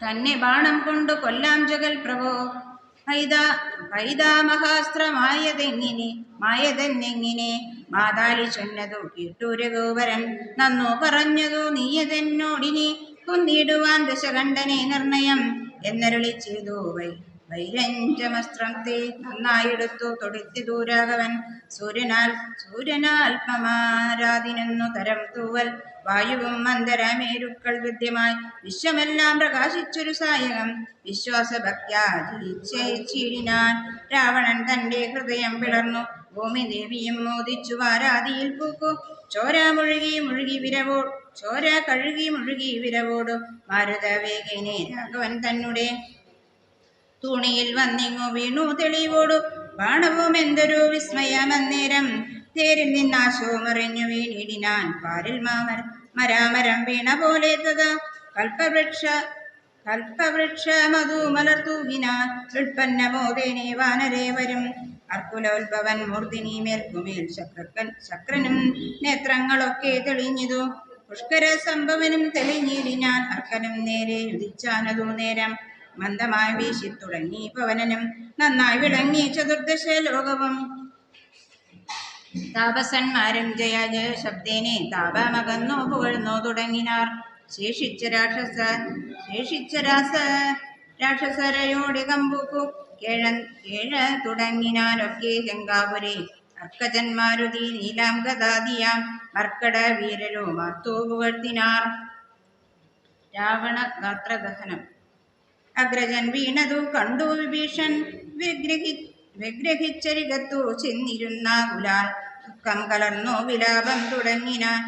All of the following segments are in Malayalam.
തന്നെ ബാണം കൊണ്ടു കൊല്ലാം ജഗൽ പ്രഭോ. ഹൈതാമഹാസ്ത്രമായതെങ്ങിനെ മായതെന്നെങ്ങിനെ? മാതാലി ചൊന്നതു കേട്ടു രഘുവരൻ നന്നു പറഞ്ഞതു നീയതെന്നോടിനി. കുന്നിടുവാൻ ദശകണ്ഠനെ നിർണയം എന്നരുളി ചെയ്തു വൈ വൈരഞ്ജമസ്ത്രത്തെ നന്നായെടുത്തു തൊടുത്തി ദൂരാകവൻ സൂര്യനാൽ സൂര്യനാൽപമാരാതിനെന്നു തരം തൂവൽ വായുവും മന്ദരമേരുക്കൾ വിദ്യമായി വിശ്വമെല്ലാം പ്രകാശിച്ചൊരു സായകം. വിശ്വാസഭക്ത്യാ രാവണൻ തന്റെ ഹൃദയം പിളർന്നു. ഭൂമി ദേവിയും മോദിച്ചു വാരാതിയിൽ പൂക്കു. ചോര മുഴുകി മുഴുകി വിരവോ ചോര കഴുകി മുഴുകി വിരവോടു. മാരുതവേഗനെ രാഘവൻ തന്നെ തുണിയിൽ വന്നിങ്ങു വീണു തെളിവോടു. ബാണവും എന്തൊരു വിസ്മയമന്നേരം. തേരിൽ നിന്നാശോ മറിഞ്ഞു വീണിടിനാൻ. പാരിൽ മാമര മരാമരം വീണ പോലെ തത്. കൽപ്പവൃക്ഷ കൽപ്പവൃക്ഷ ഉൽപ്പന്ന ഉൽപ്പന്നമോദേനെ വാനരേ വരും. അർക്കുലോത്ഭവൻ മൂർത്തിനി മേൽക്കുമേൽ ശക്രക്കൻ ശക്രനും നേത്രങ്ങളൊക്കെ തെളിഞ്ഞതു. പുഷ്കര സംഭവനും തെളിഞ്ഞിടിനാൻ അർക്കനും നേരെ യുദിച്ചാനതു നേരം. മന്ദമായി വീശി തുടങ്ങി പവനനും നന്നായി വിളങ്ങി ചതുർദശ ലോകവും. താപസന്മാരും ജയ ശബ്ദേനെ താപമകന്നു പുകഴ്ന്നു തുടങ്ങിനാർ. ശേഷിച്ച രാക്ഷസ ശേഷിച്ച രാസ രാക്ഷസരയോടെ കമ്പുക്കു കേഴ കേഴ തുടങ്ങിനാരൊക്കെ ഗംഗാപുരി. അർക്കജന്മാരുതി നീലാം ഗതാദിയാം മർക്കട വീരരോ മാർത്തു പുകഴ്ത്തിനാർ. രാവണ ഗാത്രദഹനം അഗ്രജൻ വീണതു കണ്ടു വിഭീഷൺ വിഗ്രഹി വിഗ്രഹിച്ചരികത്തു ചെന്നിരുന്ന ഗുലാൽ ദുഃഖം കലർന്നു വിലാപം തുടങ്ങിനാൻ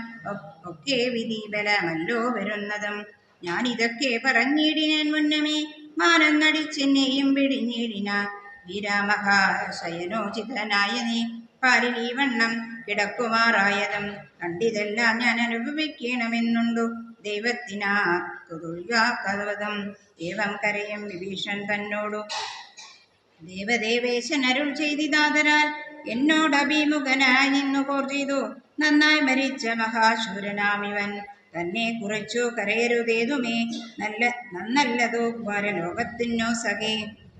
ഒക്കെ വിധി ബലമല്ലോ വരുന്നതും. ഞാൻ ഇതൊക്കെ പറഞ്ഞിടിനാൻ മുന്നമേ മാനം നടിച്ചെന്നെയും പിടിഞ്ഞിടിനാൻ വീരാമഹാശയനോചിതനായ നീ പാലിൽ ഈ വണ്ണം കിടക്കുമാറായതും കണ്ടിതെല്ലാം ഞാൻ അനുഭവിക്കണമെന്നുണ്ടു. ദൈവത്തിനാ തുതുഴ്യാക്കവതം ദൈവം കരയും വിഭീഷൺ തന്നോടു ദേവദേവേശൻ അരുൾ ചെയ്തിതാതരാൽ എന്നോട് അഭിമുഖനായി നിന്നു കോർ ചെയ്തു. നന്നായി മരിച്ച മഹാശൂരനാമിവൻ. തന്നെ കുറിച്ചു കരയരുതേതുമേ? നല്ല നന്നല്ലതോ പരലോകത്തിനോ സഖേ?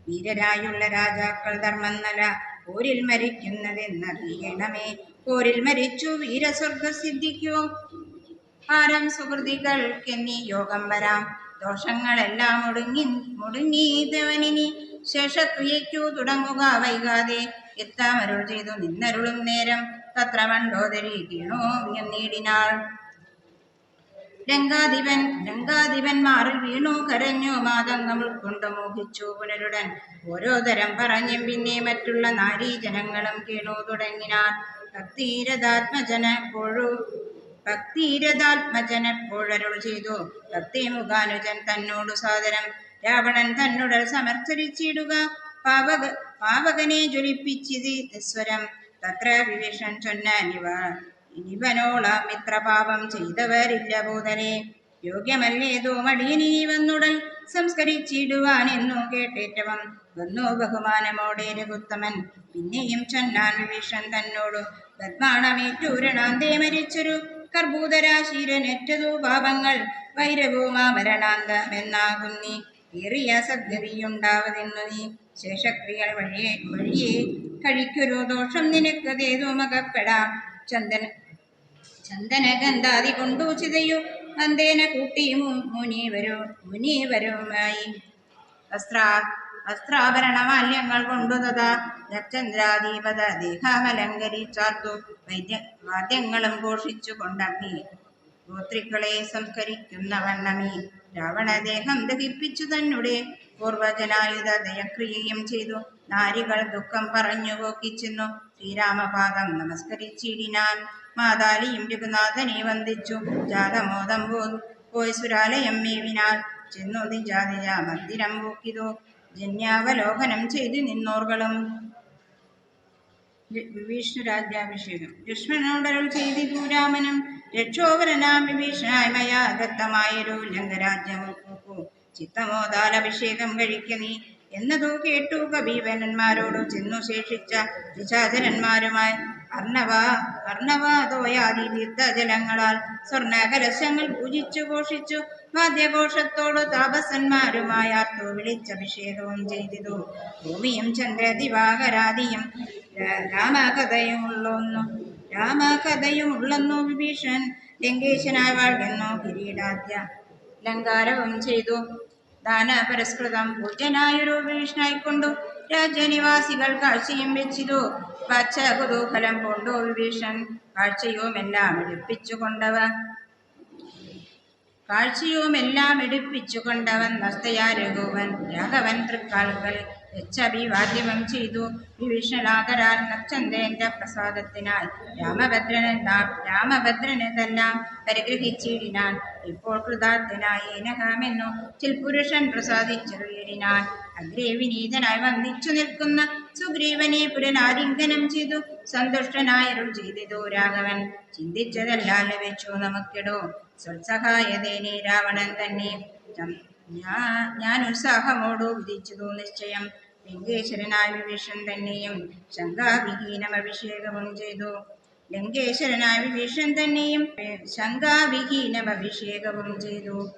വീരരായുള്ള രാജാക്കൾ ധർമ്മം നല പോരിൽ മരിക്കുന്നതെന്നറിയണമേ? പോരിൽ മരിച്ചു വീരസ്വർഗസിദ്ധിക്കോ ആരം സുഹൃതികൾക്കെന്നീ യോഗം വരാം. ദോഷങ്ങളെല്ലാം മുടുങ്ങി ദേവനിനി ശേഷക്രിയയ്ക്കു തുടങ്ങുക വൈകാതെ. എത്താമരുൾ ചെയ്തു നിന്നരുളും നേരം. തത്ര മണ്ടോദരി വീണോ നീടിനാൾ. രംഗാധിപൻ രംഗാധിപന്മാറിൽ വീണു കരഞ്ഞു മാതങ്ങൾ കൊണ്ട് മോഹിച്ചു പുനരുടൻ. ഓരോ തരം പറഞ്ഞും പിന്നെ മറ്റുള്ള നാരീജനങ്ങളും കീണു തുടങ്ങിനാർ തീരതാത്മജന പൊഴു ഭക്തിരഥാത്മജനെപ്പോഴരുൾ ചെയ്തു. ഭക്തി മുഖാനുജൻ തന്നോടു സാദരം. രാവണൻ തന്നുടൽ സമർച്ചരിച്ചിടുക. പാവക പാവകനെ ജ്വലിപ്പിച്ചിത് നിസ്വരം. തത്ര വിഭീഷൺ ചൊന്ന ഇനിവനോളാം ഇത്ര പാപം ചെയ്തവരില്ല ഭൂതനെ യോഗ്യമല്ലേതോ മടിയനി വന്നുടൽ സംസ്കരിച്ചിടുവാൻ എന്നു കേട്ടേറ്റവം. വന്നു ബഹുമാനമോടെ രഘുത്തമൻ. പിന്നെയും ചൊന്നാൻ വിഭീഷൺ തന്നോടു. പത്മാണമേറ്റൂരണാന്തേ മരിച്ചൊരു കർഭൂതരാശീരനേറ്റതു പാപങ്ങൾ വൈരവുമാ നീ ഏറിയ സദ്ഗതിയുണ്ടാവതെന്നു നീ. ശേഷക്രിയകൾ വഴിയെ വഴിയെ. കഴിക്കൊരു ദോഷം നിനക്കതേതു മകപ്പെടാം. ചന്ദന ചന്ദന ഗന്ധാതി കൊണ്ടു ചിതയു. അന്തേന കൂട്ടിയും മുനിവരോ മുനീവരു മുനീവരുമായി. വസ്ത്ര വസ്ത്രാഭരണമാല്യങ്ങൾ കൊണ്ടു തഥാ ചന്ദ്രാദീപത ദേഹാമലങ്കരിച്ചാർത്തു വൈദ്യ വാദ്യങ്ങളും ഘോഷിച്ചു കൊണ്ടഗ്നി ഗോത്രികളെ സംസ്കരിക്കുന്ന വണ്ണമീ രാവണദേഹം ദഹിപ്പിച്ചു തന്നെ പൂർവജനായുധ ദയക്രിയയും ചെയ്തു. നാരികൾ ദുഃഖം പറഞ്ഞു പോക്കിച്ചെന്നു. ശ്രീരാമപാദം നമസ്കരിച്ചിടിനാൻ. മാതാലിയും രഘുനാഥനെ വന്ദിച്ചു. ജാതമോദം പോയി സുരാലയം മേവിനാൽ. ചെന്നു നിജാതിജ മന്ദിരം പൂക്കിതു. ജന്യാവലോകനം ചെയ്ത് നിന്നോർകളും. വിഭീഷണ രാജ്യാഭിഷേകം ലക്ഷ്മണനോടരുൾ ചെയ്തിതു രാമനും രക്ഷോവരനാം വിഭീഷണായ മയാ ദത്തമായൊരു ലങ്കരാജ്യം പൂക്കു ചിത്തമോദാലഭിഷേകം കഴിക്ക നീ എന്നതു കേട്ടു കബീവനന്മാരോടു ചെന്നു ശേഷിച്ച നിശാചരന്മാരുമായി അർണവ അർണവാദോയാദി തീർത്ഥജലങ്ങളാൽ സ്വർണ കലശങ്ങൾ പൂജിച്ചു ഘോഷിച്ചു വാദ്യഘോഷത്തോടു താപസന്മാരുമായ വിളിച്ചഭിഷേകവും ചെയ്തിതു. ഭൂമിയും ചന്ദ്രദിവാകരാതിയും രാമകഥയും ഉള്ളൊന്നു രാമകഥയും ഉള്ളെന്നു വിഭീഷൺ ലങ്കേശനായി വാഴുന്നു കിരീടാദ്യ ലങ്കാരവും ചെയ്തു. ദാന പുരസ്കൃതം പൂജ്യനായൊരു വിഭീഷണായിക്കൊണ്ടു. രാജ്യനിവാസികൾ കാഴ്ചയും വെച്ചിതു പച്ച കുതൂഹലം കൊണ്ടു വിഭീഷൺ കാഴ്ചയുമെല്ലാം എടുപ്പിച്ചുകൊണ്ടവ. കാഴ്ചയുമെല്ലാം എടുപ്പിച്ചുകൊണ്ടവൻ നസ്തയാ രഘുവൻ രാഘവൻ തൃക്കാൽകൾ വെച്ചഭിവാദ്യമം ചെയ്തു. വിഭീഷണാകരാൽ നക്ഷന്ദേന്റെ പ്രസാദത്തിനാൽ രാമഭദ്രനെ രാമഭദ്രനെ തെല്ലാം പരിഗ്രഹിച്ചിടിനാൻ ഇപ്പോൾ കൃതാർത്ഥനായി നഹാമെന്നു ചിൽപുരുഷൻ പ്രസാദിച്ചെറിയിടിനാൻ അഗ്രേ വിനീതനായി വന്ദിച്ചു നിൽക്കുന്ന സുഗ്രീവനെ പുരനാലിംഗനം ചെയ്തു. സന്തുഷ്ടനായരുൾ ചെയ്തിതു രാഘവൻ? ചിന്തിച്ചതെല്ലാം ലഭിച്ചു നമുക്കിടോ. സ്വത്സഹായതേനെ രാവണൻ തന്നെ. ചം- ഞാ- ഞാൻ ഉത്സാഹമോടു വിധിച്ചതു നിശ്ചയം. ലിംഗേശ്വരനായ വിഭീഷൻ തന്നെയും ശങ്കാവിഹീനം അഭിഷേകവും ചെയ്തു. ലങ്കേശ്വരനായ വിഭീഷൻ തന്നെയും ശങ്കാവിഹീനം അഭിഷേകവും ചെയ്തു.